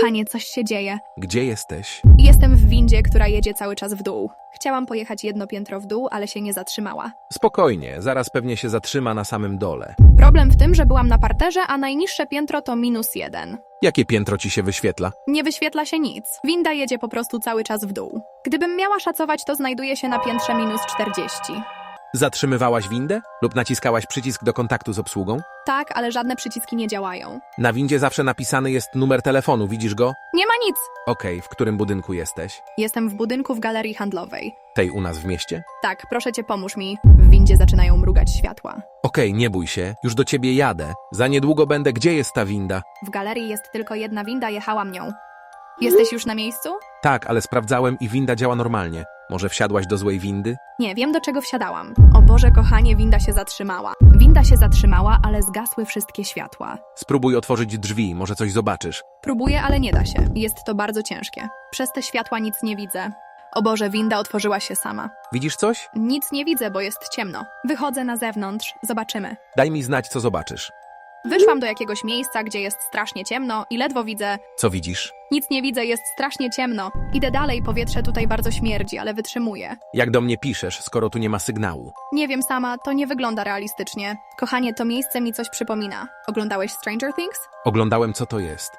Kochanie, coś się dzieje. Gdzie jesteś? Jestem w windzie, która jedzie cały czas w dół. Chciałam pojechać jedno piętro w dół, ale się nie zatrzymała. Spokojnie, zaraz pewnie się zatrzyma na samym dole. Problem w tym, że byłam na parterze, a najniższe piętro to minus jeden. Jakie piętro ci się wyświetla? Nie wyświetla się nic. Winda jedzie po prostu cały czas w dół. Gdybym miała szacować, to znajduje się na piętrze minus 40. Zatrzymywałaś windę? Lub naciskałaś przycisk do kontaktu z obsługą? Tak, ale żadne przyciski nie działają. Na windzie zawsze napisany jest numer telefonu, widzisz go? Nie ma nic! Okej, w którym budynku jesteś? Jestem w budynku w galerii handlowej. Tej u nas w mieście? Tak, proszę cię, pomóż mi. W windzie zaczynają mrugać światła. Okej, nie bój się, już do ciebie jadę. Za niedługo będę, gdzie jest ta winda? W galerii jest tylko jedna winda, jechałam nią. Jesteś już na miejscu? Tak, ale sprawdzałem i winda działa normalnie. Może wsiadłaś do złej windy? Nie, wiem do czego wsiadałam. O Boże, kochanie, winda się zatrzymała. Winda się zatrzymała, ale zgasły wszystkie światła. Spróbuj otworzyć drzwi, może coś zobaczysz. Próbuję, ale nie da się. Jest to bardzo ciężkie. Przez te światła nic nie widzę. O Boże, winda otworzyła się sama. Widzisz coś? Nic nie widzę, bo jest ciemno. Wychodzę na zewnątrz, zobaczymy. Daj mi znać, co zobaczysz. Wyszłam do jakiegoś miejsca, gdzie jest strasznie ciemno i ledwo widzę. Co widzisz? Nic nie widzę, jest strasznie ciemno. Idę dalej, powietrze tutaj bardzo śmierdzi, ale wytrzymuję. Jak do mnie piszesz, skoro tu nie ma sygnału? Nie wiem sama, to nie wygląda realistycznie. Kochanie, to miejsce mi coś przypomina. Oglądałeś Stranger Things? Oglądałem, co to jest.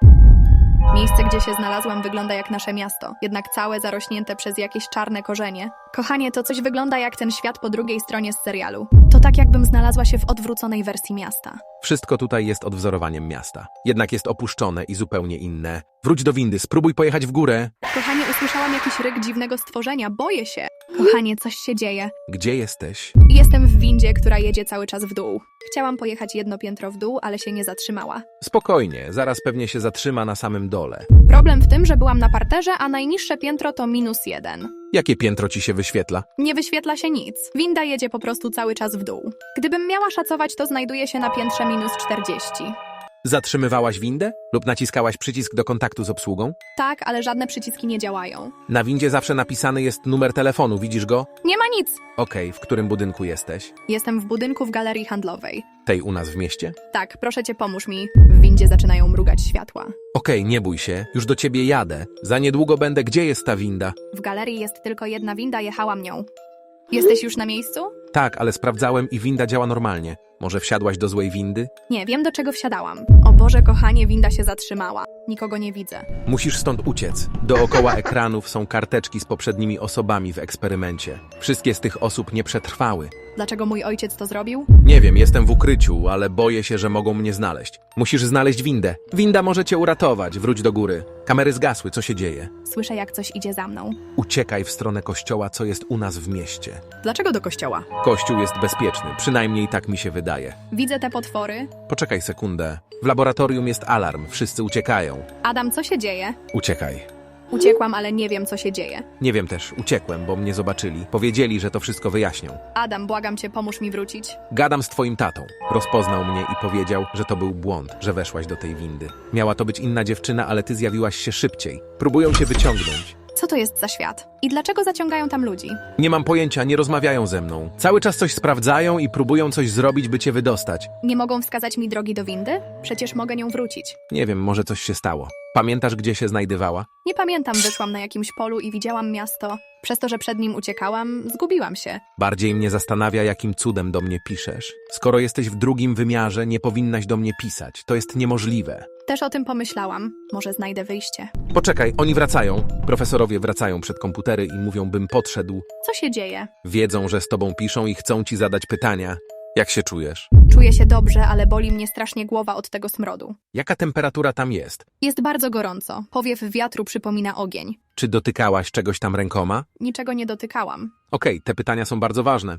Miejsce, gdzie się znalazłam, wygląda jak nasze miasto, jednak całe zarośnięte przez jakieś czarne korzenie. Kochanie, to coś wygląda jak ten świat po drugiej stronie z serialu. To tak, jakbym znalazła się w odwróconej wersji miasta. Wszystko tutaj jest odwzorowaniem miasta. Jednak jest opuszczone i zupełnie inne. Wróć do windy, spróbuj pojechać w górę. Kochanie, usłyszałam jakiś ryk dziwnego stworzenia, boję się. Kochanie, coś się dzieje. Gdzie jesteś? Jestem w windzie, która jedzie cały czas w dół. Chciałam pojechać jedno piętro w dół, ale się nie zatrzymała. Spokojnie, zaraz pewnie się zatrzyma na samym dole. Problem w tym, że byłam na parterze, a najniższe piętro to minus jeden. Jakie piętro ci się wyświetla? Nie wyświetla się nic. Winda jedzie po prostu cały czas w dół. Gdybym miała szacować, to znajduje się na piętrze minus 40. Zatrzymywałaś windę? Lub naciskałaś przycisk do kontaktu z obsługą? Tak, ale żadne przyciski nie działają. Na windzie zawsze napisany jest numer telefonu, widzisz go? Nie ma nic! Okej, w którym budynku jesteś? Jestem w budynku w galerii handlowej. Tej u nas w mieście? Tak, proszę cię, pomóż mi. W windzie zaczynają mrugać światła. Okej, nie bój się, już do ciebie jadę. Za niedługo będę, gdzie jest ta winda? W galerii jest tylko jedna winda, jechałam nią. Jesteś już na miejscu? Tak, ale sprawdzałem i winda działa normalnie. Może wsiadłaś do złej windy? Nie, wiem do czego wsiadałam. O Boże, kochanie, winda się zatrzymała. Nikogo nie widzę. Musisz stąd uciec. Dookoła ekranów są karteczki z poprzednimi osobami w eksperymencie. Wszystkie z tych osób nie przetrwały. Dlaczego mój ojciec to zrobił? Nie wiem, jestem w ukryciu, ale boję się, że mogą mnie znaleźć. Musisz znaleźć windę. Winda może cię uratować, wróć do góry. Kamery zgasły, co się dzieje? Słyszę, jak coś idzie za mną. Uciekaj w stronę kościoła, co jest u nas w mieście. Dlaczego do kościoła? Kościół jest bezpieczny, przynajmniej tak mi się wydaje. Widzę te potwory. Poczekaj sekundę. W laboratorium jest alarm, wszyscy uciekają. Adam, co się dzieje? Uciekaj. Uciekłam, ale nie wiem, co się dzieje. Nie wiem też, uciekłem, bo mnie zobaczyli. Powiedzieli, że to wszystko wyjaśnią. Adam, błagam cię, pomóż mi wrócić. Gadam z twoim tatą. Rozpoznał mnie i powiedział, że to był błąd, że weszłaś do tej windy. Miała to być inna dziewczyna, ale ty zjawiłaś się szybciej. Próbują cię wyciągnąć. Co to jest za świat? I dlaczego zaciągają tam ludzi? Nie mam pojęcia, nie rozmawiają ze mną. Cały czas coś sprawdzają i próbują coś zrobić, by cię wydostać. Nie mogą wskazać mi drogi do windy? Przecież mogę nią wrócić. Nie wiem, może coś się stało. Pamiętasz, gdzie się znajdywała? Nie pamiętam, wyszłam na jakimś polu i widziałam miasto. Przez to, że przed nim uciekałam, zgubiłam się. Bardziej mnie zastanawia, jakim cudem do mnie piszesz. Skoro jesteś w drugim wymiarze, nie powinnaś do mnie pisać. To jest niemożliwe. Też o tym pomyślałam. Może znajdę wyjście. Poczekaj, oni wracają. Profesorowie wracają przed komputery i mówią, bym podszedł. Co się dzieje? Wiedzą, że z tobą piszą i chcą ci zadać pytania. Jak się czujesz? Czuję się dobrze, ale boli mnie strasznie głowa od tego smrodu. Jaka temperatura tam jest? Jest bardzo gorąco. Powiew wiatru przypomina ogień. Czy dotykałaś czegoś tam rękoma? Niczego nie dotykałam. Okej, te pytania są bardzo ważne.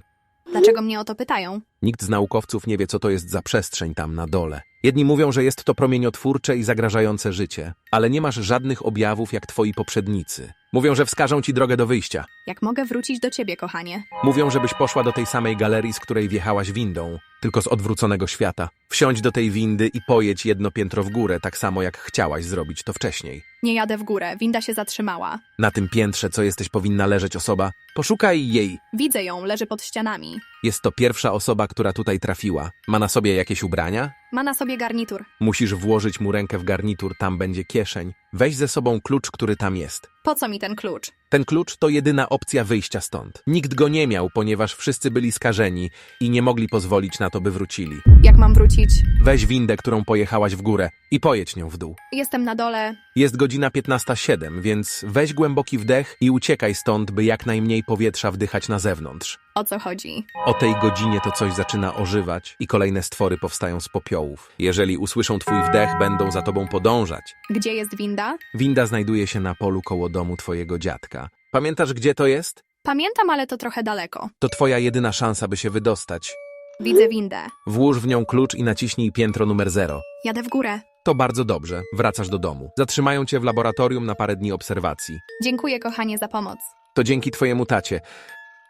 Dlaczego mnie o to pytają? Nikt z naukowców nie wie, co to jest za przestrzeń tam na dole. Jedni mówią, że jest to promieniotwórcze i zagrażające życie, ale nie masz żadnych objawów jak twoi poprzednicy. Mówią, że wskażą ci drogę do wyjścia. Jak mogę wrócić do ciebie, kochanie? Mówią, żebyś poszła do tej samej galerii, z której wjechałaś windą, tylko z odwróconego świata. Wsiądź do tej windy i pojedź jedno piętro w górę, tak samo jak chciałaś zrobić to wcześniej. Nie jadę w górę, winda się zatrzymała. Na tym piętrze, co jesteś, powinna leżeć osoba. Poszukaj jej. Widzę ją, leży pod ścianami. Jest to pierwsza osoba, która tutaj trafiła. Ma na sobie jakieś ubrania? Ma na sobie garnitur. Musisz włożyć mu rękę w garnitur, tam będzie kieszeń. Weź ze sobą klucz, który tam jest. Po co mi ten klucz? Ten klucz to jedyna opcja wyjścia stąd. Nikt go nie miał, ponieważ wszyscy byli skażeni i nie mogli pozwolić na to, by wrócili. Jak mam wrócić? Weź windę, którą pojechałaś w górę i pojedź nią w dół. Jestem na dole. Jest godzina 15.07, więc weź głęboki wdech i uciekaj stąd, by jak najmniej powietrza wdychać na zewnątrz. O co chodzi? O tej godzinie to coś zaczyna ożywać i kolejne stwory powstają z popiołów. Jeżeli usłyszą twój wdech, będą za tobą podążać. Gdzie jest winda? Winda znajduje się na polu koło domu twojego dziadka. Pamiętasz, gdzie to jest? Pamiętam, ale to trochę daleko. To twoja jedyna szansa, by się wydostać. Widzę windę. Włóż w nią klucz i naciśnij piętro numer 0. Jadę w górę. To bardzo dobrze. Wracasz do domu. Zatrzymają cię w laboratorium na parę dni obserwacji. Dziękuję, kochanie, za pomoc. To dzięki twojemu tacie.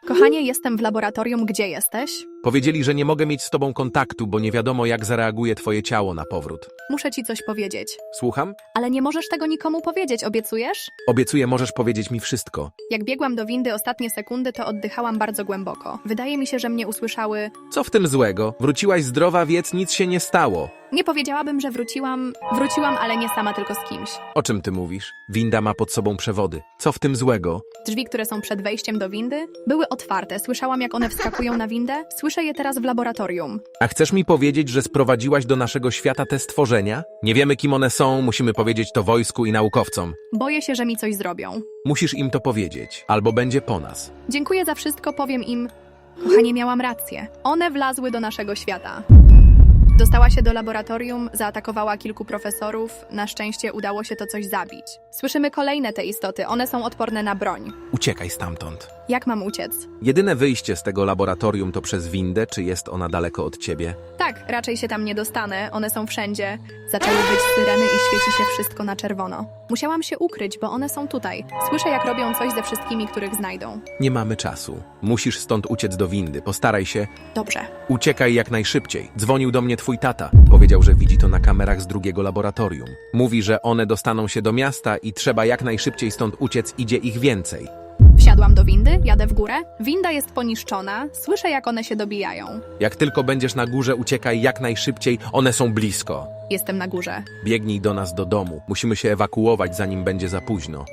Kochanie, jestem w laboratorium. Gdzie jesteś? Powiedzieli, że nie mogę mieć z tobą kontaktu, bo nie wiadomo, jak zareaguje twoje ciało na powrót. Muszę ci coś powiedzieć. Słucham? Ale nie możesz tego nikomu powiedzieć, obiecujesz? Obiecuję, możesz powiedzieć mi wszystko. Jak biegłam do windy ostatnie sekundy, to oddychałam bardzo głęboko. Wydaje mi się, że mnie usłyszały. Co w tym złego? Wróciłaś zdrowa, więc nic się nie stało. Nie powiedziałabym, że wróciłam. Wróciłam, ale nie sama, tylko z kimś. O czym ty mówisz? Winda ma pod sobą przewody. Co w tym złego? Drzwi, które są przed wejściem do windy, były otwarte. Słyszałam, jak one wskakują na windę. Słyszę je teraz w laboratorium. A chcesz mi powiedzieć, że sprowadziłaś do naszego świata te stworzenia? Nie wiemy, kim one są, musimy powiedzieć to wojsku i naukowcom. Boję się, że mi coś zrobią. Musisz im to powiedzieć, albo będzie po nas. Dziękuję za wszystko, powiem im. Kochanie, miałam rację. One wlazły do naszego świata. Dostała się do laboratorium, zaatakowała kilku profesorów. Na szczęście udało się to coś zabić. Słyszymy kolejne te istoty, one są odporne na broń. Uciekaj stamtąd. Jak mam uciec? Jedyne wyjście z tego laboratorium to przez windę, czy jest ona daleko od ciebie? Tak, raczej się tam nie dostanę, one są wszędzie. Zaczęły być syreny i świeci się wszystko na czerwono. Musiałam się ukryć, bo one są tutaj. Słyszę, jak robią coś ze wszystkimi, których znajdą. Nie mamy czasu. Musisz stąd uciec do windy. Postaraj się. Dobrze. Uciekaj jak najszybciej. Dzwonił do mnie twój tata. Powiedział, że widzi to na kamerach z drugiego laboratorium. Mówi, że one dostaną się do miasta i trzeba jak najszybciej stąd uciec, idzie ich więcej. Wsiadłam do windy, jadę w górę. Winda jest poniszczona, słyszę, jak one się dobijają. Jak tylko będziesz na górze, uciekaj jak najszybciej, one są blisko. Jestem na górze. Biegnij do nas do domu. Musimy się ewakuować, zanim będzie za późno.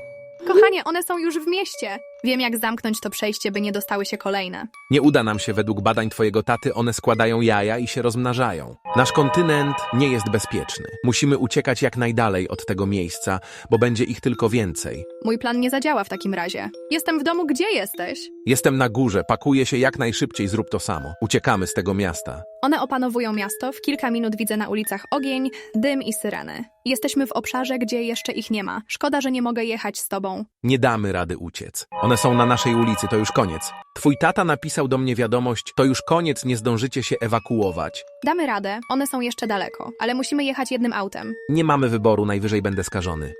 Kochanie, one są już w mieście. Wiem, jak zamknąć to przejście, by nie dostały się kolejne. Nie uda nam się według badań twojego taty, one składają jaja i się rozmnażają. Nasz kontynent nie jest bezpieczny. Musimy uciekać jak najdalej od tego miejsca, bo będzie ich tylko więcej. Mój plan nie zadziała w takim razie. Jestem w domu, gdzie jesteś? Jestem na górze, pakuję się jak najszybciej, zrób to samo. Uciekamy z tego miasta. One opanowują miasto, w kilka minut widzę na ulicach ogień, dym i syreny. Jesteśmy w obszarze, gdzie jeszcze ich nie ma. Szkoda, że nie mogę jechać z tobą. Nie damy rady uciec. One są na naszej ulicy, to już koniec. Twój tata napisał do mnie wiadomość, to już koniec, nie zdążycie się ewakuować. Damy radę, one są jeszcze daleko, ale musimy jechać jednym autem. Nie mamy wyboru, najwyżej będę skażony.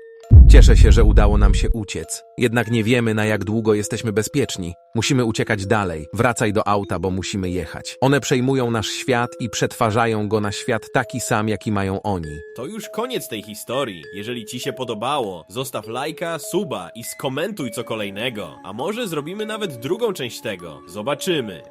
Cieszę się, że udało nam się uciec. Jednak nie wiemy, na jak długo jesteśmy bezpieczni. Musimy uciekać dalej. Wracaj do auta, bo musimy jechać. One przejmują nasz świat i przetwarzają go na świat taki sam, jaki mają oni. To już koniec tej historii. Jeżeli ci się podobało, zostaw lajka, suba i skomentuj co kolejnego. A może zrobimy nawet drugą część tego. Zobaczymy.